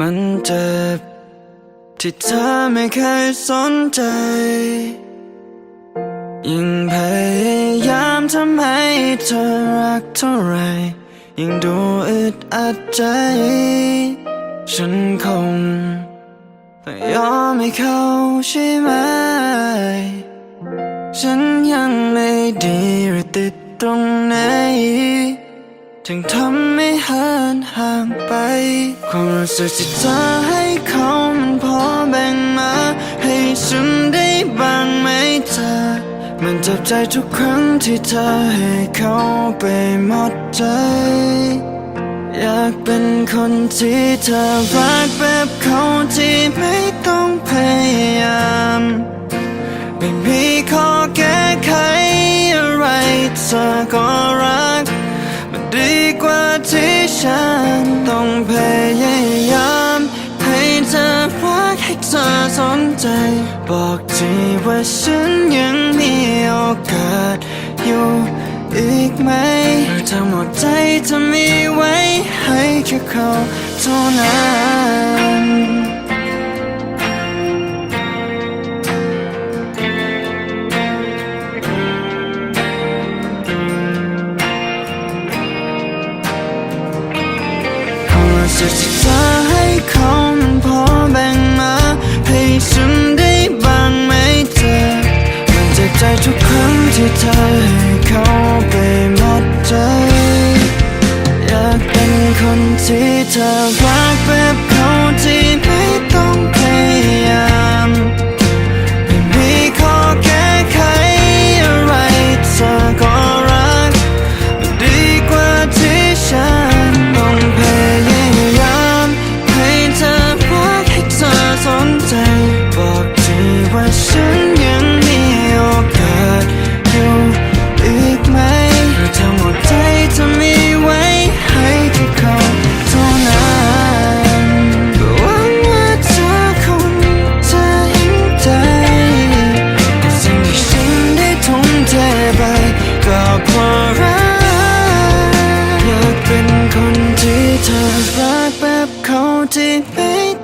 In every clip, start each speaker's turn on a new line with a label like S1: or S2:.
S1: มันเจ็บที่เธอไม่เคยสนใจ ยิ่งพยายามทำให้เธอรักเท่าไร ยิ่งดูอึดอัดใจ ฉันคงต้องยอมให้เขาใช่ไหม ฉันยังไม่ดีหรือติดตรงไหน ถึงทำ นห่างไปความรู้สึกที่เธอให้เขามันพอแบ่งมา ให้ฉันได้บ้างไหมเธอ มันเจ็บใจทุกครั้งที่เธอให้เขาไปหมดใจ อยากเป็นคนที่เธอรักแบบเขา ฉันต้องพยายามให้เธอรักให้เธอสนใจ บอกทีว่าฉันยังมีโอกาสอยู่อีกไหมเธอทั้งหมดใจจะมีไว้ให้แค่เขาเท่านั้น คนที่เธอรัก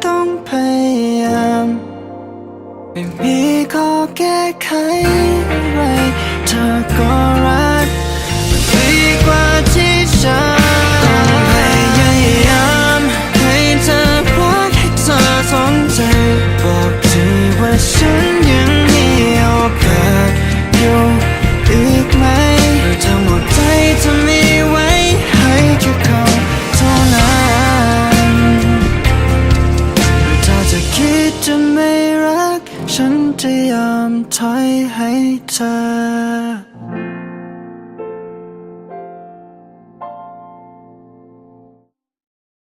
S1: ต้องพยายาม ไม่มีข้อแก้ไขอะไร จะไม่รัก ฉันจะยอมถอยให้เธอ